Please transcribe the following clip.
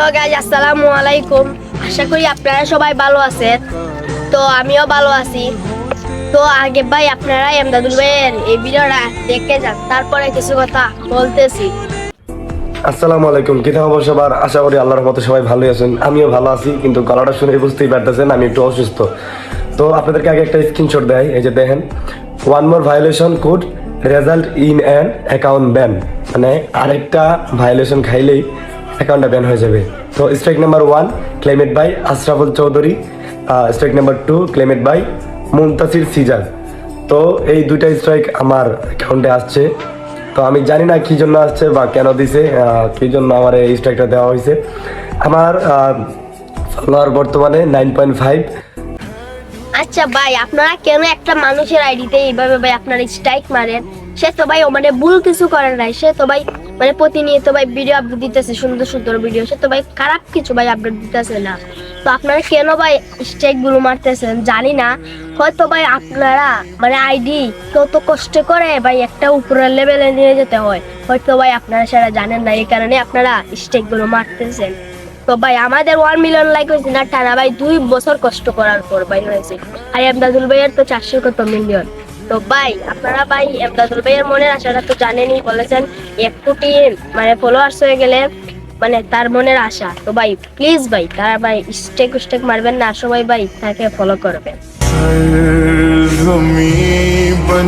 Hello guys আসসালামু আলাইকুম। আশা করি আপনারা সবাই ভালো আছেন। তো আমিও ভালো আছি। তো আগে ভাই, আপনারা এমদাদুল ভাইয়ের এই ভিডিওটা দেখে যান, তারপরে কিছু কথা বলতেছি। আসসালামু আলাইকুম, কি খবর সবার? আশা করি আল্লাহর মতো সবাই ভালোই আছেন। আমিও ভালো আছি, কিন্তু গলাটা শুনে বুঝতেই পারতেছেন, আমি একটু অসুস্থ। তো আপনাদেরকে আগে একটা স্ক্রিনশট দেয় এই যে দেখেন। One more violation could result in an account ban মানে আরেকটা ভায়োলেশন খাইলেই অ্যাকাউন্টটা ব্যান হয়ে যাবে। তো strike number one claimed by Ashraful Chowdhury strike number two claimed by Muntasir Sizar তো এই দুইটা স্ট্রাইক আমার অ্যাকাউন্টে আসছে। তো আমি জানি না কী জন্য আসছে বা কেন দিছে কি জন্য আমার এই স্ট্রাইকটা দেওয়া হয়েছে। আমার ফলোয়ার বর্তমানে নাইন পয়েন্ট ফাইভ আচ্ছা ভাই, আপনারা কেন একটা মানুষের আইডিতে এইভাবে ভাই আপনারা স্ট্রাইক মারেন? সে তো ভাই মানে ভুল কিছু করেন নাই। সে তো ভাই মানে প্রতিনিয়ত ভাই ভিডিও আপলোড দিতেছে, সুন্দর সুন্দর ভিডিও সে তো ভাই খারাপ কিছু ভাই আপডেট দিতেছে না। তো আপনারা কেন ভাই স্ট্রাইকগুলো মারতেছেন? জানি না। হয়তো ভাই আপনারা মানে আইডি কত কষ্ট করে ভাই একটা উপরের লেভেলে নিয়ে যেতে হয়। হয়তো ভাই আপনারা সেটা জানেন না, এই কারণে আপনারা স্ট্রাইকগুলো মারতেছেন। তো ভাই আমাদের ওয়ান মিলিয়ন লাইক হয়েছে না, টানা ভাই দুই বছর কষ্ট করার পর ভাই হয়েছে। আর এমদাদুল ভাইয়ের তো চারশো কত মিলিয়ন তো ভাই, আপনারা ভাই, এমদাদুল ভাইয়ের মনের আশাটা তো জানেনই, বলেছেন, এক কোটি মানে ফলোয়ার্স হয়ে গেলে মানে তার মনের আশা। তো ভাই প্লিজ ভাই, তারা ভাই, স্টেক স্টেক মারবেন না, সবাই ভাই, তাকে ফলো করবেন। বন